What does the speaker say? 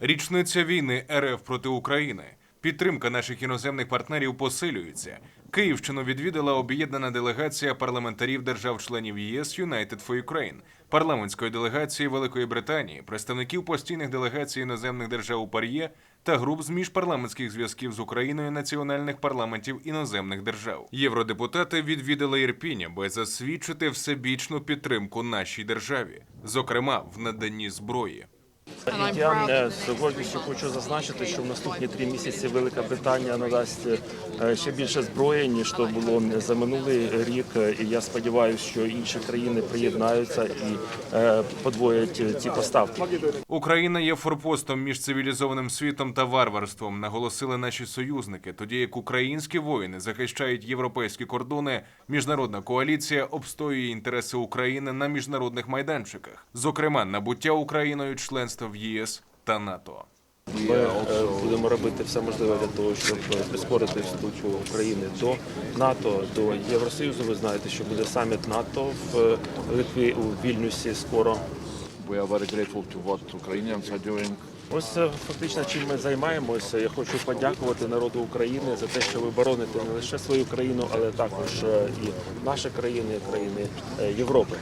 Річниця війни РФ проти України. Підтримка наших іноземних партнерів посилюється. Київщину відвідала об'єднана делегація парламентарів держав-членів ЄС United for Ukraine, парламентської делегації Великої Британії, представників постійних делегацій іноземних держав у ПАРЄ та груп з міжпарламентських зв'язків з Україною національних парламентів іноземних держав. Євродепутати відвідали Ірпінь, аби засвідчити всебічну підтримку нашій державі, зокрема в наданні зброї. І я е, з гордістю хочу зазначити, що в наступні три місяці Велика Британія надасть е, ще більше зброї, ніж то було за минулий рік. І я сподіваюся, що інші країни приєднаються і е, подвоять е, ці поставки. Україна є форпостом між цивілізованим світом та варварством, наголосили наші союзники. Тоді як українські воїни захищають європейські кордони, міжнародна коаліція обстоює інтереси України на міжнародних майданчиках, зокрема набуття Україною членства в ЄС та НАТО. Ми е, будемо робити все можливе для того, щоб прискорити вступ України до НАТО, до Євросоюзу. Ви знаєте, що буде саміт НАТО в Литві у Вільнюсі скоро. We are very grateful to what Ukrainians. Ось е, фактично чим ми займаємося. Я хочу подякувати народу України за те, що ви бороните не лише свою країну, але також е, і наші країни, країни Європи.